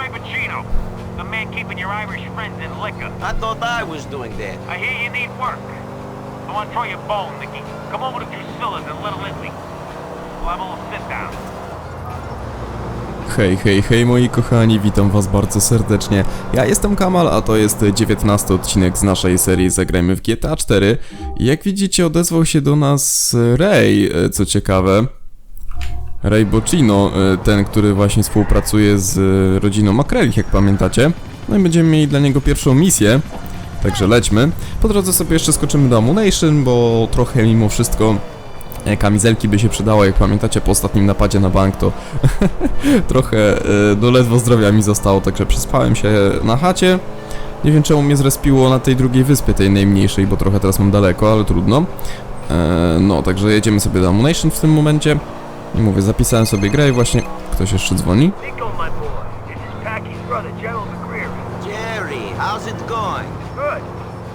Ray Pacino, the man keeping your Irish friends in liquor. I thought I was doing that. I hear you need work. I want to throw you a bone, Nicky. Come over to Drusilla's in Little Italy. We'll have a little sit down. Hej, hej, hej moi kochani, witam was bardzo serdecznie. Ja jestem Kamal, a to jest 19 odcinek z naszej serii Zagrajmy w GTA 4. I Jak widzicie odezwał się do nas Ray, co ciekawe. Ray Bocino, e, ten, który właśnie współpracuje z e, rodziną Makreli, jak pamiętacie. No i będziemy mieli dla niego pierwszą misję, także lećmy. Po drodze sobie jeszcze skoczymy do Ammunition, bo trochę mimo wszystko e, kamizelki by się przydało, jak pamiętacie po ostatnim napadzie na bank, to trochę, no ledwo zdrowia mi zostało, także przespałem się na chacie. Nie wiem czemu mnie zrespiło na tej drugiej wyspie, tej najmniejszej, bo trochę teraz mam daleko, ale trudno. No, także jedziemy sobie do Ammunition w tym momencie. I mówię, zapisałem sobie grę i właśnie ktoś jeszcze dzwoni. Nico, my boy. This is Packy's brother, Gerald McCreary. Jerry, how's it going? Good.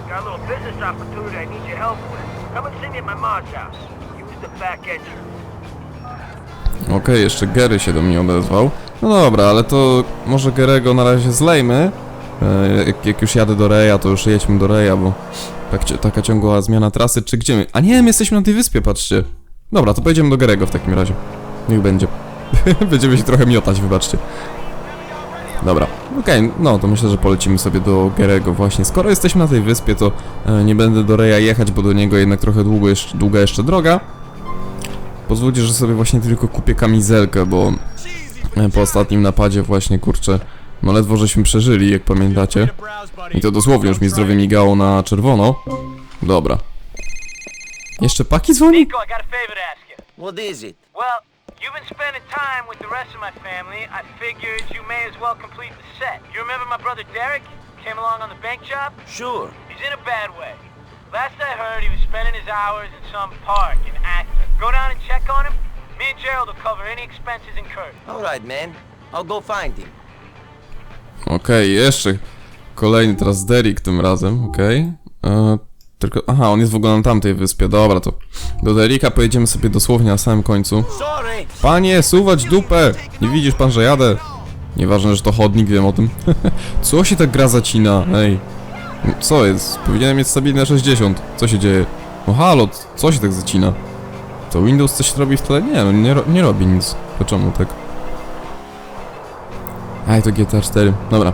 Got a little business opportunity I need your help with. Come and see me at my mom's house. Use the back entrance. Okej, jeszcze Gary się do mnie odezwał. No dobra, ale to może Gerego na razie zlejmy. E, jak, jak już jadę do Reja, to już jedźmy do Reja, bo tak, taka ciągła zmiana trasy, czy gdzie my? A nie, my jesteśmy na tej wyspie, patrzcie. Dobra, to pojedziemy do Gerego w takim razie. Niech będzie. Będziemy się trochę miotać, wybaczcie. Dobra, okej, no to myślę, że polecimy sobie do Gerego właśnie. Skoro jesteśmy na tej wyspie, to e, nie będę do Reja jechać, bo do niego jednak trochę długo jeszcze, długa jeszcze droga. Pozwólcie, że sobie właśnie tylko kupię kamizelkę, bo e, po ostatnim napadzie właśnie, kurczę, no ledwo żeśmy przeżyli, jak pamiętacie. I to dosłownie już mi zdrowie migało na czerwono. Dobra. Jeszcze Paki dzwoni? Nico, I got a favor to ask you. What is it? Well, you've been spending time with the rest of my family. I figured you may as well complete the set. You remember my brother Derek? Came along on the bank job? Sure. He's in a bad way. Last I heard, he was spending his hours in some park in Acton. Go down and check on him. Me and Gerald will cover any expenses incurred. All right, man. I'll go find him. Okej, jeszcze kolejny teraz Derek tym razem, okej. E, Tylko, aha, on jest w ogóle na tamtej wyspie, dobra, to do Derika pojedziemy sobie dosłownie na samym końcu. Panie, suwać dupę! Nie widzisz pan, że jadę? Nieważne, że to chodnik, wiem o tym. Co się tak gra zacina? Ej. Co jest? Powinienem mieć stabilne 60. Co się dzieje? No halo, co się tak zacina? To Windows coś robi w tle? Nie, no nie, ro nie robi nic. To czemu tak? Aj, to GTA 4. Dobra.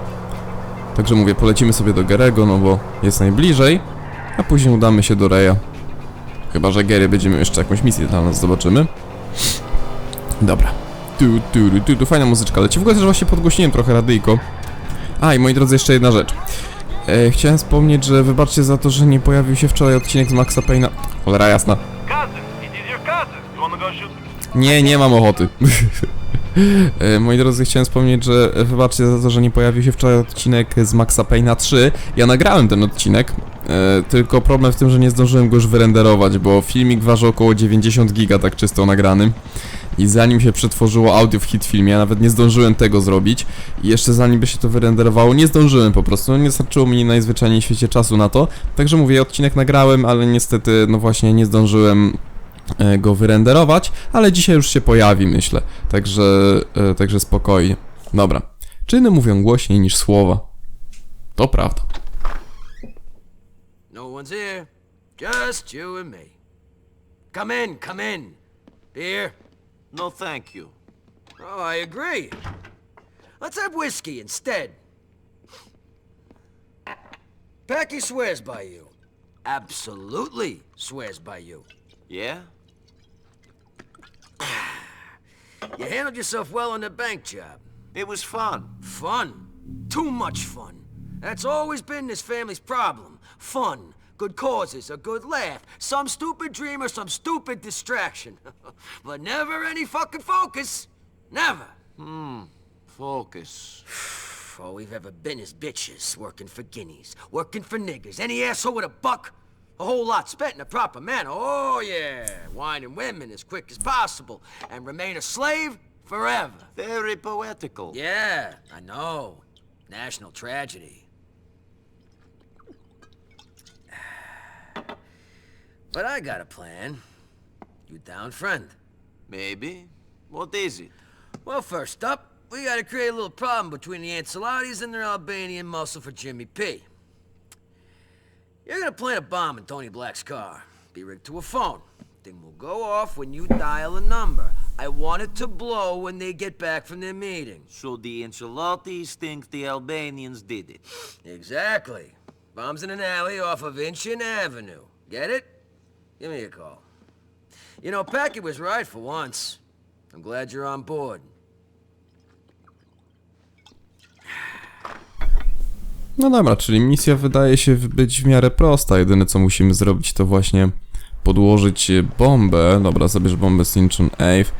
Także mówię, polecimy sobie do Gerego, no bo jest najbliżej. A później udamy się do Reja. Chyba, że Gary będzie miał jeszcze jakąś misję dla nas, zobaczymy. Dobra. Tu, tu, tu, tu, fajna muzyczka leci. W ogóle też właśnie podgłośniłem trochę radyjko. A, i moi drodzy, jeszcze jedna rzecz. E, chciałem wspomnieć, że wybaczcie za to, że nie pojawił się wczoraj odcinek z Maxa Payne'a. Cholera jasna. Nie, nie mam ochoty. E, Moi drodzy, chciałem wspomnieć, że wybaczcie za to, że nie pojawił się wczoraj odcinek z Maxa Payne'a 3. Ja nagrałem ten odcinek, tylko problem w tym, że nie zdążyłem go już wyrenderować, bo filmik waży około 90 giga tak czysto nagrany. I zanim się przetworzyło audio w hitfilmie, ja nawet nie zdążyłem tego zrobić. I jeszcze zanim by się to wyrenderowało, nie zdążyłem po prostu. No, nie starczyło mi najzwyczajniej w świecie czasu na to. Także mówię, odcinek nagrałem, ale niestety, no właśnie, nie zdążyłem e, go wyrenderować, ale dzisiaj już się pojawi, myślę. Także, e, także spokojnie. Dobra. Czyny mówią głośniej niż słowa. To prawda. One's here. Just you and me. Come in, come in. Beer? No, thank you. Oh, I agree. Let's have whiskey instead. Packy swears by you. Absolutely swears by you. Yeah? You handled yourself well on the bank job. It was fun. Fun. Too much fun. That's always been this family's problem. Fun. Good causes, a good laugh, some stupid dream or some stupid distraction. but never any fucking focus. Never. Hmm. Focus. All we've ever been is bitches, working for guineas, working for niggers. Any asshole with a buck? A whole lot spent in a proper manner. Oh, yeah. Wine and women as quick as possible and remain a slave forever. Very poetical. Yeah, I know. National tragedy. But I got a plan. You down, friend? Maybe. What is it? Well, first up, we gotta create a little problem between the Ancelottis and their Albanian muscle for Jimmy P. You're gonna plant a bomb in Tony Black's car. Be rigged to a phone. Thing will go off when you dial a number. I want it to blow when they get back from their meeting. So the Ancelottis think the Albanians did it. Exactly. Bombs in an alley off of Inchin Avenue. Get it? Give me a call. You know, Packard was right for once. I'm glad you're on board. No dobra, czyli misja wydaje się być w miarę prosta. Jedyne co musimy zrobić to właśnie podłożyć bombę. Dobra, zabierz bombę z Incheon Ave.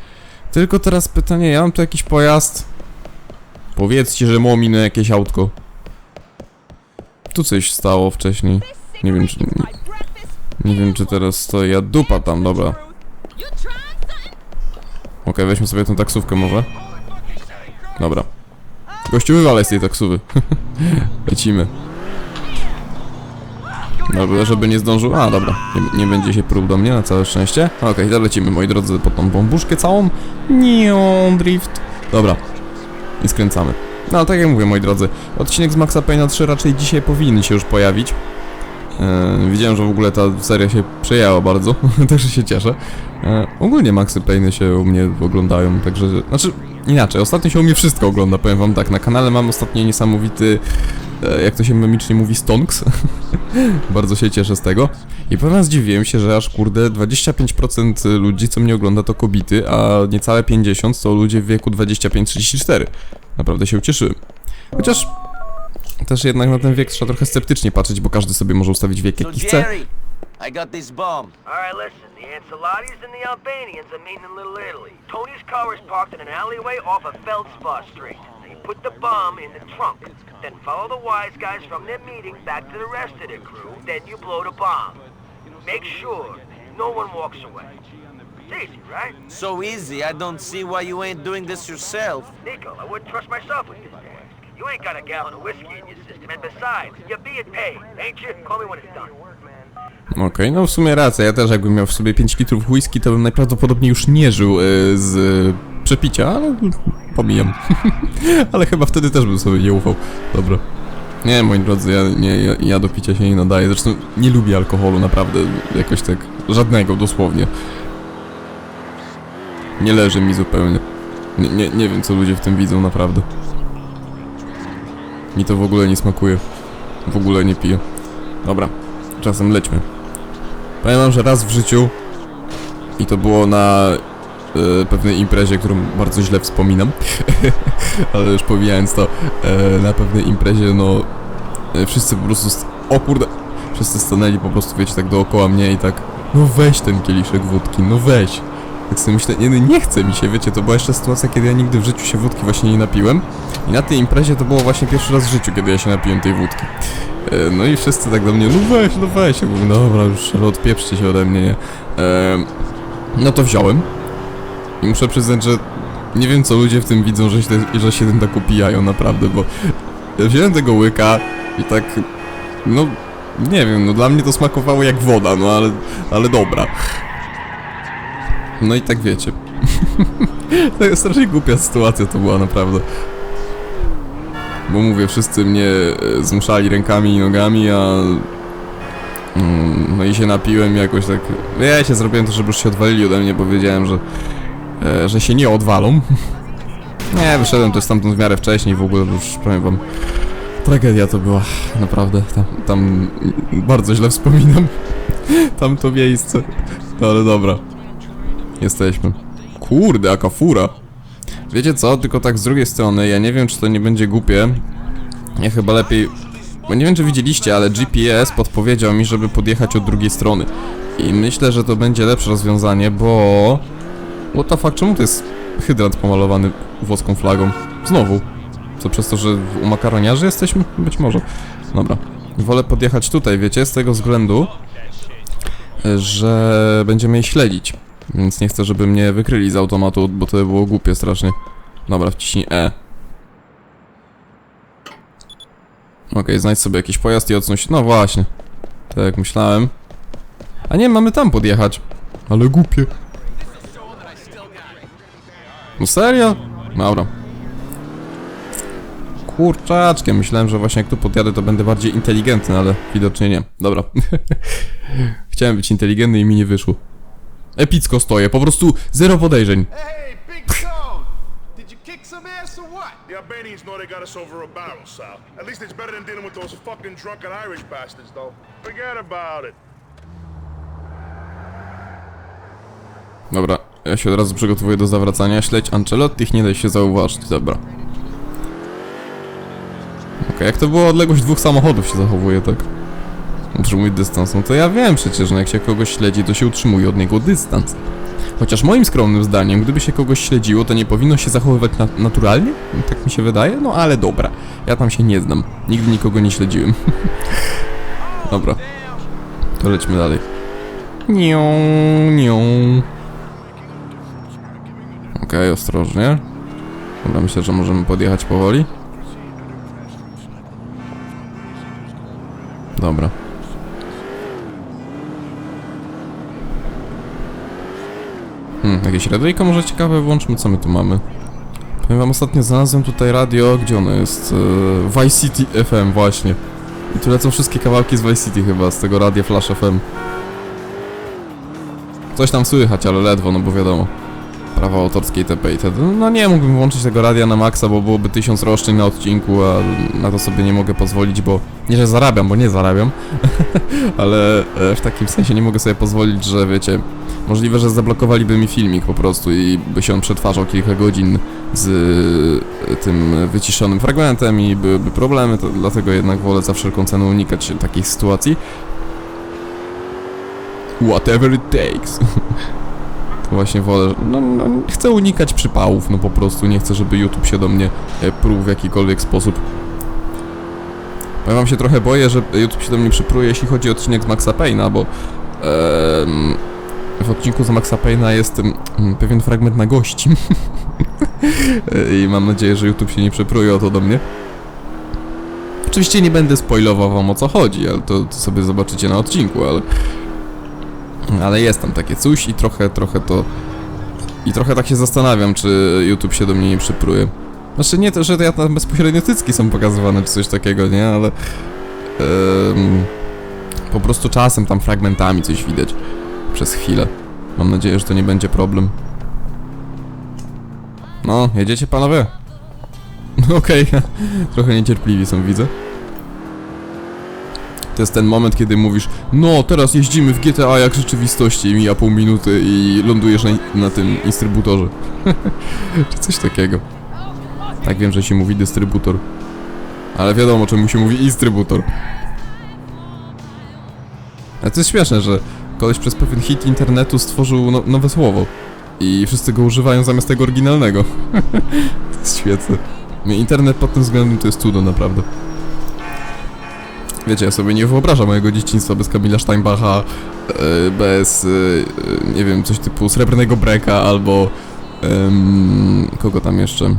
Tylko teraz pytanie, ja mam tu jakiś pojazd? Powiedzcie, że mominę jakieś autko. Tu coś stało wcześniej. Nie wiem, czy... Nie wiem, czy teraz stoi. Ja dupa tam, dobra. Okej, weźmy sobie tę taksówkę może. Dobra. Gościu wywalaj z tej taksówy. Lecimy. Dobra, żeby nie zdążył. A, dobra. Nie, nie będzie się prób do mnie, na całe szczęście. Okej, to lecimy, moi drodzy, po tą bombuszkę całą. Nią, drift. Dobra. I skręcamy. No, tak jak mówię, moi drodzy, odcinek z Maxa Payne'a 3 raczej dzisiaj powinien się już pojawić. E, widziałem, że w ogóle ta seria się przejęła bardzo, także się cieszę. E, ogólnie Maxy Payne się u mnie oglądają, także... Znaczy, inaczej, ostatnio się u mnie wszystko ogląda, powiem wam tak. Na kanale mam ostatnio niesamowity, e, jak to się memicznie mówi, stonks. bardzo się cieszę z tego. I powiem wam, zdziwiłem się, że aż kurde 25% ludzi, co mnie ogląda, to kobiety, a niecałe 50% to ludzie w wieku 25-34. Naprawdę się ucieszyłem. Chociaż też jednak na ten wiek trzeba trochę sceptycznie patrzeć, bo każdy sobie może ustawić wiek So jaki chce. I got this bomb. Alright, listen. The Ancelottis and the Albanians are meeting in Little Italy. Tony's car is parked in an alleyway off of Feldspar Street. They put the bomb in the trunk. Then follow the wise guys from their meeting back to the rest of their crew. Then you blow the bomb. Make sure no one walks away. It's easy, right? So easy, I don't see why you ain't doing this yourself. Nico, I wouldn't trust myself with this. You ain't got a gallon of whiskey in your system, and besides, you're being paid, ain't you? Call me when it's done. Okej, no w sumie racja, ja też jakbym miał w sobie 5 litrów whisky, to bym najprawdopodobniej już nie żył e, z e, przepicia, ale pomijam. ale chyba wtedy też bym sobie nie ufał. Dobra. Nie, moi drodzy, ja, nie, ja, ja do picia się nie nadaję, zresztą nie lubię alkoholu, naprawdę, jakoś tak, żadnego dosłownie. Nie leży mi zupełnie. Nie, nie, nie wiem, co ludzie w tym widzą, naprawdę. Mi to w ogóle nie smakuje. W ogóle nie piję. Dobra, czasem lećmy. Wam, że raz w życiu i to było na e, pewnej imprezie, którą bardzo źle wspominam, ale już pomijając to, e, na pewnej imprezie, no e, wszyscy po prostu, st- o kurde, wszyscy stanęli po prostu, wiecie, tak dookoła mnie i tak, no weź ten kieliszek wódki, no weź. Tak sobie myślę, nie, nie chce mi się, wiecie, to była jeszcze sytuacja, kiedy ja nigdy w życiu się wódki właśnie nie napiłem i na tej imprezie to było właśnie pierwszy raz w życiu, kiedy ja się napiłem tej wódki. E, No i wszyscy tak do mnie, no weź, no weź. Ja mówię, dobra, już odpieprzcie się ode mnie, nie? E, no to wziąłem. I muszę przyznać, że nie wiem co ludzie w tym widzą, że się, że się tym tak upijają naprawdę, bo wziąłem tego łyka i tak, no nie wiem, no dla mnie to smakowało jak woda, no ale, ale dobra. No i tak wiecie. to jest strasznie głupia sytuacja to była naprawdę. Bo mówię, wszyscy mnie e, zmuszali rękami i nogami, a... Mm, no i się napiłem jakoś tak... Ja się zrobiłem to, żeby już się odwalili ode mnie, bo wiedziałem, że... E, że się nie odwalą. nie, wyszedłem też stamtąd w miarę wcześniej, w ogóle już powiem wam... Tragedia to była, naprawdę. Tam, tam bardzo źle wspominam. Tamto miejsce. No ale dobra. Jesteśmy. Kurde, jaka fura. Wiecie co, tylko tak z drugiej strony, ja nie wiem czy to nie będzie głupie. Ja chyba lepiej... Bo nie wiem czy widzieliście, ale GPS podpowiedział mi, żeby podjechać od drugiej strony. I myślę, że to będzie lepsze rozwiązanie, bo... What the fuck, czemu to jest hydrant pomalowany włoską flagą? Znowu. Co przez to, że u makaroniarzy jesteśmy? Być może. Dobra. Wolę podjechać tutaj, wiecie, z tego względu, że będziemy jej śledzić. Więc nie chcę, żeby mnie wykryli z automatu, bo to by było głupie strasznie. Dobra, wciśnij E. Okej, znajdź sobie jakiś pojazd i odsuń. No właśnie. Tak jak myślałem. A nie, mamy tam podjechać. Ale głupie. No serio? Dobra. Kurczaczkiem, myślałem, że właśnie jak tu podjadę, to będę bardziej inteligentny, ale widocznie nie. Dobra. Chciałem być inteligentny i mi nie wyszło. Epicko stoję, po prostu zero podejrzeń. Hey, Big Stone! Did you kick some ass or what? The Albanians know they got us over a barrel, Sal. At least it's better than dealing with those fucking drunken Irish bastards, though. Forget about it. Dobra, ja się od razu przygotowuję do zawracania. Śledź Ancelotti, nie daj się zauważyć. Dobra. Okej, jak to było odległość dwóch samochodów się zachowuje, tak? Utrzymuj dystans. No to ja wiem przecież, no jak się kogoś śledzi, to się utrzymuje od niego dystans. Chociaż moim skromnym zdaniem, gdyby się kogoś śledziło, to nie powinno się zachowywać na naturalnie? Tak mi się wydaje, no ale dobra. Ja tam się nie znam. Nigdy nikogo nie śledziłem. dobra. To lećmy dalej. Nią, nią. Okej, ostrożnie. Dobra, myślę, że możemy podjechać powoli. Dobra. Jakieś radyjko może ciekawe włączmy, co my tu mamy? Powiem wam, ostatnio znalazłem tutaj radio, gdzie ono jest? Eee, Vice City FM, właśnie. I tu lecą wszystkie kawałki z Vice City chyba, z tego radia Flash FM. Coś tam słychać, ale ledwo, no bo wiadomo prawa autorskie itp. itd. No nie mógłbym włączyć tego radia na maksa, bo byłoby tysiąc roszczeń na odcinku, a na to sobie nie mogę pozwolić, bo nie, że zarabiam, bo nie zarabiam, ale e, w takim sensie nie mogę sobie pozwolić, że wiecie, możliwe, że zablokowaliby mi filmik po prostu i by się on przetwarzał kilka godzin z e, tym wyciszonym fragmentem i byłyby problemy, to dlatego jednak wolę za wszelką cenę unikać takich sytuacji. Whatever it takes. To właśnie wolę, no, no chcę unikać przypałów, no po prostu nie chcę, żeby YouTube się do mnie e, pruł w jakikolwiek sposób. Ja wam się trochę boję, że YouTube się do mnie przypruje, jeśli chodzi o odcinek z Maxa Payne'a, bo em, w odcinku z Maxa Payne'a jest em, pewien fragment na gości. I mam nadzieję, że YouTube się nie przypruje o to do mnie. Oczywiście nie będę spoilował wam o co chodzi, ale to, to sobie zobaczycie na odcinku, ale... Ale jest tam takie coś i trochę, trochę to... I trochę tak się zastanawiam, czy YouTube się do mnie nie przypruje. Znaczy nie to, że ja tam bezpośrednio cycki są pokazywane, czy coś takiego, nie? Ale... po prostu czasem tam fragmentami coś widać. Przez chwilę. Mam nadzieję, że to nie będzie problem. No, jedziecie panowie? Okej, trochę niecierpliwi są, widzę. To jest ten moment, kiedy mówisz No, teraz jeździmy w GTA jak w rzeczywistości i mija pół minuty i lądujesz na, na tym instrybutorze. Czy coś takiego. Tak wiem, że się mówi dystrybutor. Ale wiadomo, czemu się mówi instrybutor. Ale to jest śmieszne, że koleś przez pewien hit internetu stworzył no, nowe słowo. I wszyscy go używają zamiast tego oryginalnego. to jest świetne. Internet pod tym względem to jest cudo, naprawdę. Wiecie, ja sobie nie wyobrażam mojego dzieciństwa bez Kamila Steinbacha, e, bez, e, nie wiem, coś typu Srebrnego Breka, albo em, kogo tam jeszcze?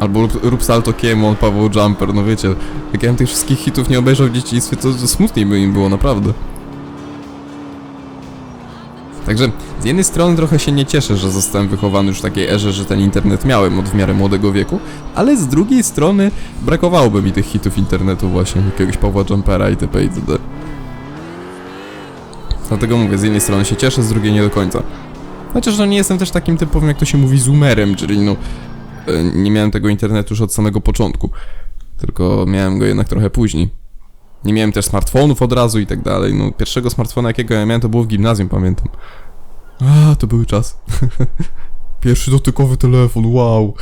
Albo Rub Salto Kiemon, Paweł Jumper, no wiecie, jak ja bym tych wszystkich hitów nie obejrzał w dzieciństwie, to, to smutniej by im było, naprawdę. Także z jednej strony trochę się nie cieszę, że zostałem wychowany już w takiej erze, że ten internet miałem od w miarę młodego wieku, ale z drugiej strony brakowałoby mi tych hitów internetu właśnie, jakiegoś Pawła Jumpera itp. itd. Dlatego mówię, z jednej strony się cieszę, z drugiej nie do końca. Chociaż no nie jestem też takim typowym, jak to się mówi, zoomerem, czyli no e, nie miałem tego internetu już od samego początku, tylko miałem go jednak trochę później. Nie miałem też smartfonów od razu i tak dalej. No, pierwszego smartfona, jakiego ja miałem, to było w gimnazjum, pamiętam. A, to były czas. Pierwszy dotykowy telefon, wow.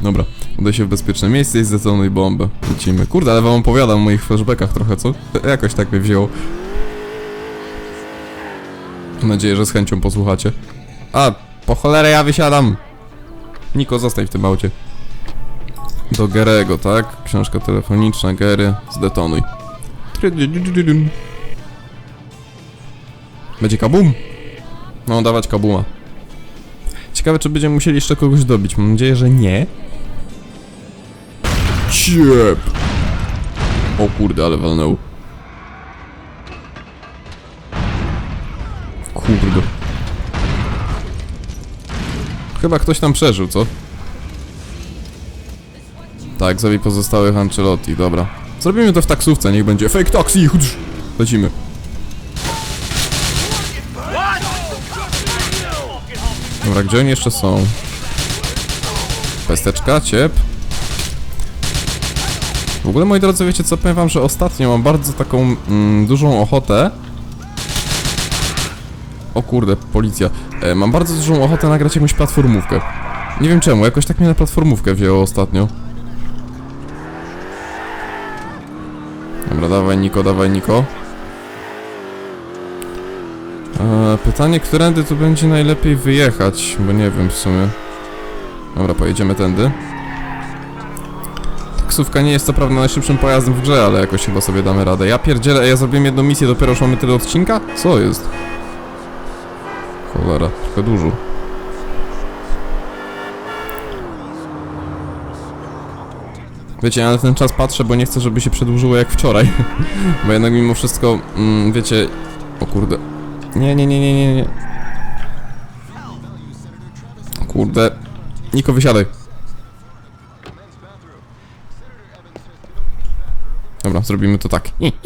Dobra, uda się w bezpieczne miejsce i zdetonuj bombę. Lecimy. Kurde, ale wam opowiadam o moich flashbackach trochę, co? Jakoś tak mnie wzięło. Mam nadzieję, że z chęcią posłuchacie. A, po cholerę ja wysiadam! Niko, zostań w tym aucie. Do Gerego, tak? Książka telefoniczna, Gery, zdetonuj. Będzie kabum? No, dawać kabuma. Ciekawe, czy będziemy musieli jeszcze kogoś dobić. Mam nadzieję, że nie. Ciep! O kurde, ale walnął. Kurde. Chyba ktoś tam przeżył, co? Tak, zabij pozostałych Ancelotti, dobra. Zrobimy to w taksówce, niech będzie fake taxi, chudż. Lecimy. Dobra, gdzie oni jeszcze są? Pesteczka, ciep. W ogóle, moi drodzy, wiecie co, powiem wam, że ostatnio mam bardzo taką mm, dużą ochotę o kurde, policja. E, mam bardzo dużą ochotę nagrać jakąś platformówkę. Nie wiem czemu, jakoś tak mnie na platformówkę wzięło ostatnio. Dobra, dawaj Niko, dawaj Niko. E, pytanie, którędy tu będzie najlepiej wyjechać, bo nie wiem w sumie. Dobra, pojedziemy tędy. Taksówka nie jest co prawda najszybszym pojazdem w grze, ale jakoś chyba sobie damy radę. Ja pierdzielę, ja zrobiłem jedną misję, dopiero już mamy tyle odcinka? Co jest? Cholera, trochę dużo. Wiecie, ja na ten czas patrzę, bo nie chcę, żeby się przedłużyło jak wczoraj. bo jednak mimo wszystko, mm, wiecie... O kurde. Nie, nie, nie, nie, nie, nie. Kurde. Niko, wysiadaj. Dobra, zrobimy to tak.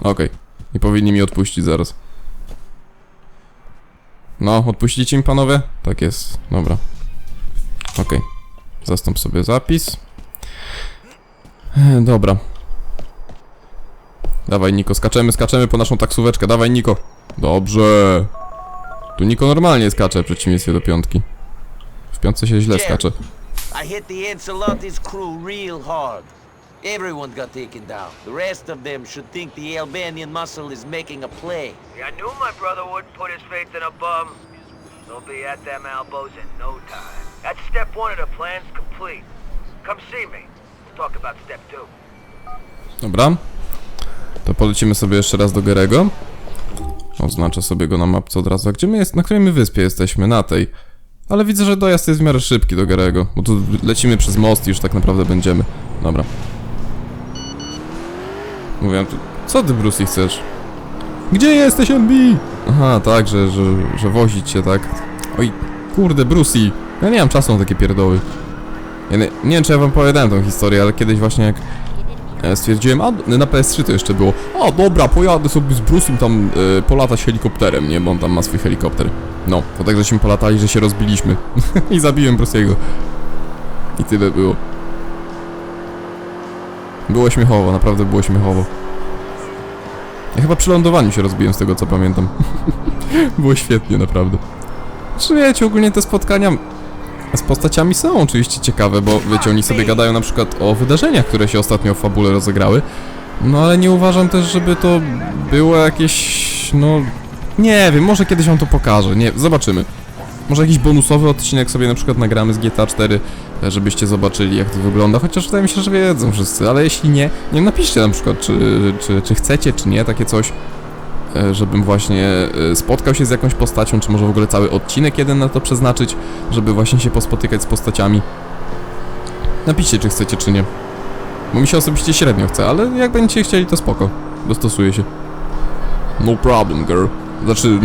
Okej. Nie powinni mi odpuścić zaraz. No, odpuścicie mi panowie? Tak jest, dobra. Okej. Zastąp sobie zapis. E, Dobra. Dawaj Niko, skaczemy, skaczemy po naszą taksóweczkę, dawaj Niko. Dobrze. Tu Niko normalnie skacze w przeciwieństwie do piątki. W piątce się źle skacze. I hit the Ancelotti's crew real hard. Everyone got taken down. The rest of them should think the Albanian muscle is making a play. I knew my brother wouldn't put his faith in a bum. He'll be at them elbows in no time. That's step one of the plan's complete. Come see me. We'll talk about step two. Dobra. To polecimy sobie jeszcze raz do Gerego. Oznaczę sobie go na mapce od razu. A gdzie my jest? Na której my wyspie jesteśmy? Na tej. Ale widzę, że dojazd jest w miarę szybki do Gerego. Bo tu lecimy przez most i już tak naprawdę będziemy. Dobra. Mówiłem tu... Co ty, Brucey, chcesz? Gdzie jesteś, NB? Aha, tak, że, że, że wozić się, tak. Oj, kurde, Brucey. Ja nie mam czasu na takie pierdoły. Ja nie, nie wiem, czy ja wam opowiadałem tą historię, ale kiedyś właśnie jak E, Stwierdziłem, a na PS3 to jeszcze było. A dobra, pojadę sobie z Bruce'em tam e, polatać helikopterem, nie? Bo on tam ma swój helikopter. No, to tak żeśmy polatali, że się rozbiliśmy. I zabiłem Bruce'ego. I tyle było. Było śmiechowo, naprawdę było śmiechowo. Ja chyba przy lądowaniu się rozbiłem z tego co pamiętam. było świetnie, naprawdę. Czy wiecie, ogólnie te spotkania z postaciami są oczywiście ciekawe, bo wiecie, oni sobie gadają na przykład o wydarzeniach, które się ostatnio w fabule rozegrały. No ale nie uważam też, żeby to było jakieś, no... Nie wiem, może kiedyś wam to pokażę, nie, zobaczymy. Może jakiś bonusowy odcinek sobie na przykład nagramy z GTA 4, e, żebyście zobaczyli jak to wygląda, chociaż wydaje mi się, że wiedzą wszyscy, ale jeśli nie, nie napiszcie na przykład, czy, czy, czy chcecie, czy nie, takie coś żebym właśnie e, spotkał się z jakąś postacią, czy może w ogóle cały odcinek jeden na to przeznaczyć, żeby właśnie się pospotykać z postaciami. Napiszcie, czy chcecie, czy nie. Bo mi się osobiście średnio chce, ale jak będziecie chcieli, to spoko. Dostosuję się. No problem, girl. Znaczy,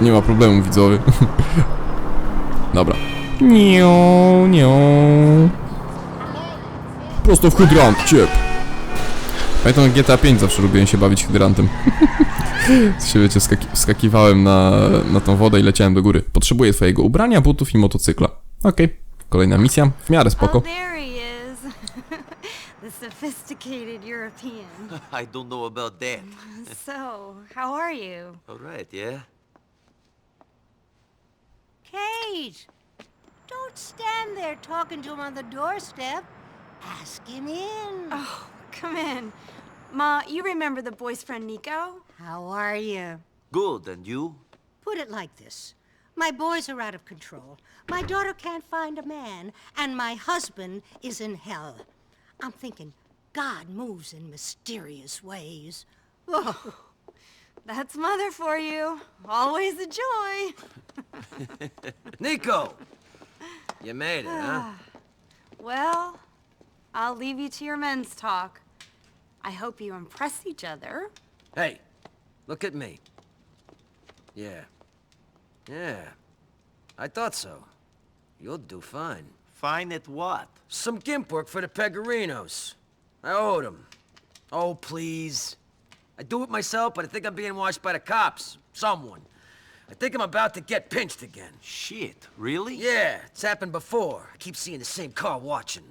nie ma problemu, widzowie. Dobra. Nią, nią. Prosto w hydrant, ciep. Pamiętam jak GTA 5 zawsze lubiłem się bawić hydrantem. się wiecie, skaki skakiwałem na, na tą wodę i leciałem do góry. Potrzebuję twojego ubrania, butów i motocykla. Okej, kolejna misja, w miarę Oh, spoko. sophisticated European. I don't know about that. So, how are you? All right, yeah? Cage, don't stand there talking to him on the doorstep. Ask him in. Oh, come in. Ma, you remember the boy's friend Nico? How are you? Good, and you? Put it like this. My boys are out of control. My daughter can't find a man, and my husband is in hell. I'm thinking God moves in mysterious ways. Oh, That's mother for you. Always a joy. Nico! You made it, huh? Well, I'll leave you to your men's talk. I hope you impress each other. Hey, look at me. Yeah. Yeah. I thought so. You'll do fine. Fine at what? Some gimp work for the Pegorinos. I owed them. Oh, please. I do it myself, but I think I'm being watched by the cops. Someone. I think I'm about to get pinched again. Shit, really? Yeah, it's happened before. I keep seeing the same car watching.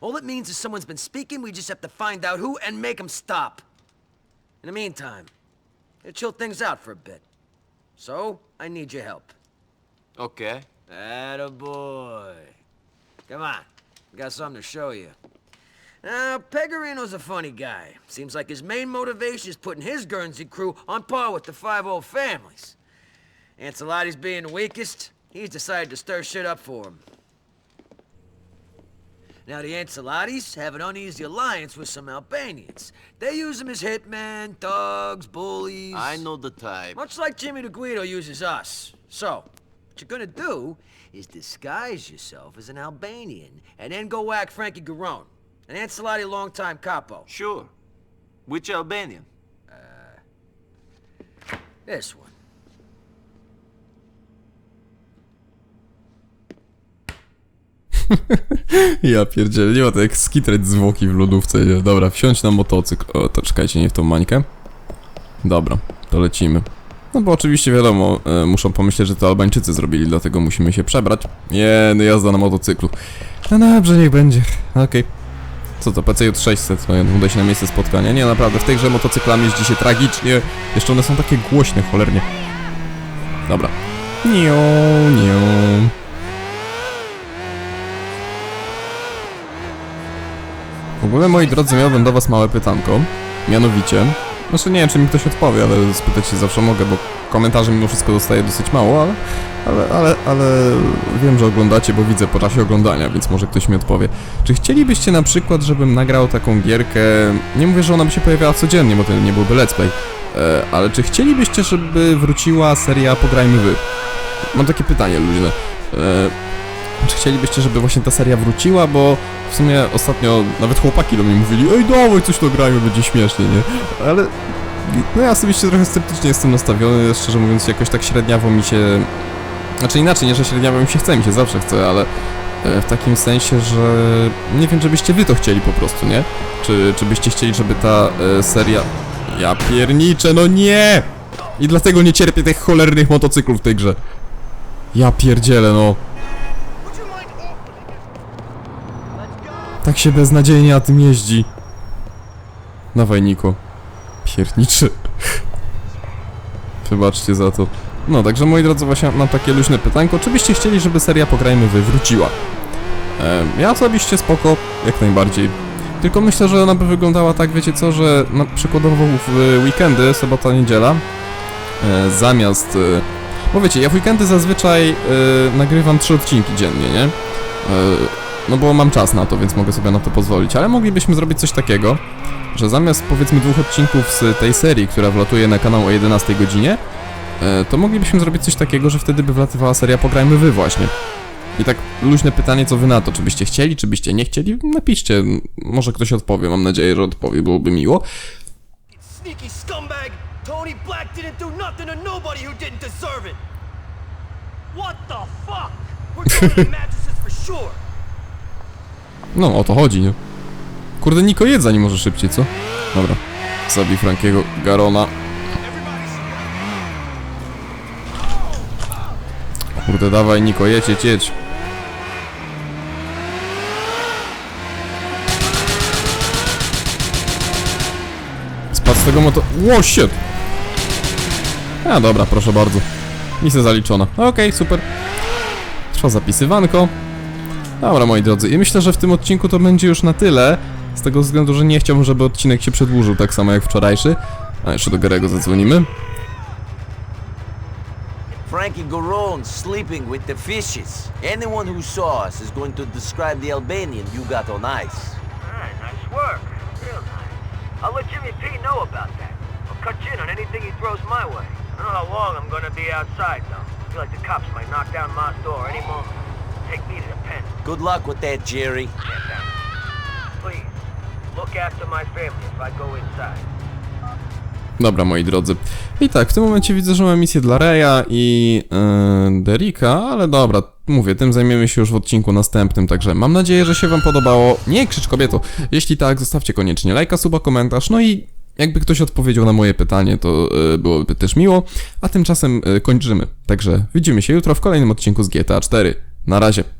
All it means is someone's been speaking, we just have to find out who and make them stop. In the meantime, it'll chill things out for a bit. So, I need your help. Okay. Attaboy. Come on, got something to show you. Now, Pegorino's a funny guy. Seems like his main motivation is putting his Guernsey crew on par with the five old families. Ancelotti's being the weakest, he's decided to stir shit up for him. Now, the Ancelottis have an uneasy alliance with some Albanians. They use them as hitmen, thugs, bullies. I know the type. Much like Jimmy the Guido uses us. So, what you're gonna do is disguise yourself as an Albanian and then go whack Frankie Garone, an Ancelotti longtime capo. Sure. Which Albanian? Uh, This one. Ja pierdzielę, nie ma to jak skitrać zwłoki w lodówce? Dobra, wsiąść na motocykl. O, to czekajcie, nie w tą mańkę. Dobra, to lecimy. No bo oczywiście wiadomo, e, muszą pomyśleć, że to Albańczycy zrobili, dlatego musimy się przebrać. Nie, no jazda na motocyklu. No dobrze, niech będzie. Okej. Co to, PCJ 600, no uda się na miejsce spotkania. Nie, naprawdę, w tej grze motocyklami jeździ się tragicznie. Jeszcze one są takie głośne, cholernie. Dobra. Nią, nią. W ogóle, moi drodzy, miałbym do was małe pytanko. Mianowicie, znaczy nie wiem, czy mi ktoś odpowie, ale spytać się zawsze mogę, bo komentarzy mimo wszystko dostaję dosyć mało, ale, ale, ale, ale wiem, że oglądacie, bo widzę po czasie oglądania, więc może ktoś mi odpowie. Czy chcielibyście na przykład, żebym nagrał taką gierkę, nie mówię, że ona by się pojawiała codziennie, bo to nie byłby let's play, e, ale czy chcielibyście, żeby wróciła seria Pograjmy Wy? Mam takie pytanie luźne. Czy chcielibyście, żeby właśnie ta seria wróciła, bo w sumie ostatnio nawet chłopaki do mnie mówili Ej, dawaj, coś to grajmy, będzie śmiesznie, nie? Ale no ja osobiście trochę sceptycznie jestem nastawiony, szczerze mówiąc jakoś tak średniawo mi się... Znaczy inaczej, nie, że średniawo mi się chce, mi się zawsze chce, ale e, w takim sensie, że nie wiem, czy byście wy to chcieli po prostu, nie? Czy, czy byście chcieli, żeby ta e, seria... Ja pierniczę, no nie! I dlatego nie cierpię tych cholernych motocyklów w tej grze. Ja pierdzielę, no. Tak się beznadziejnie na tym jeździ. Dawaj, Niko. Pierniczy. Wybaczcie za to. No, także moi drodzy, właśnie mam takie luźne pytanko. Czy byście chcieli, żeby seria Pograjmy Wy wróciła? E, ja osobiście spoko, jak najbardziej. Tylko myślę, że ona by wyglądała tak, wiecie co, że na przykładowo w weekendy, sobota, niedziela, e, zamiast... E, bo wiecie, ja w weekendy zazwyczaj e, nagrywam trzy odcinki dziennie, nie? E, no bo mam czas na to, więc mogę sobie na to pozwolić, ale moglibyśmy zrobić coś takiego, że zamiast powiedzmy dwóch odcinków z tej serii, która wlatuje na kanał o 11 godzinie, e, to moglibyśmy zrobić coś takiego, że wtedy by wlatywała seria Pograjmy Wy właśnie. I tak luźne pytanie, co wy na to? Czy byście chcieli, czy byście nie chcieli? Napiszcie, może ktoś odpowie, mam nadzieję, że odpowie, byłoby miło. No, o to chodzi, nie? Kurde, Niko jedz zanim może szybciej, co? Dobra. Zabij Frankiego Garona. Kurde, dawaj Niko, jedź, jedź, jedź. Spadł z tego moto... Ło, shit! A, dobra, proszę bardzo. Misja zaliczona. Okej, super. Trwa zapisywanko. Dobra, moi drodzy, i myślę, że w tym odcinku to będzie już na tyle. Z tego względu, że nie chciałbym, żeby odcinek się przedłużył tak samo jak wczorajszy. A jeszcze do Garego zadzwonimy. Frankie Garone sleeping with the fishes. Anyone who saw us is going to describe the Albanian you got on ice. Alright, nice work. Real nice. I'll let Jimmy P know about that. I'll cut you in on anything he throws my way. I don't know how long I'm gonna be outside, though. I feel like the cops might knock down my door any moment. Take me to the pen. Good luck with that, Jerry. Please, look after my family if I go inside. Dobra, moi drodzy. I tak, w tym momencie widzę, że mam misję dla Reya i yy, Derika, ale dobra, mówię, tym zajmiemy się już w odcinku następnym, także mam nadzieję, że się wam podobało. Nie krzycz kobieto! Jeśli tak, zostawcie koniecznie lajka, suba, komentarz, no i jakby ktoś odpowiedział na moje pytanie, to yy, byłoby też miło. A tymczasem yy, kończymy. Także widzimy się jutro w kolejnym odcinku z GTA 4. Na razie.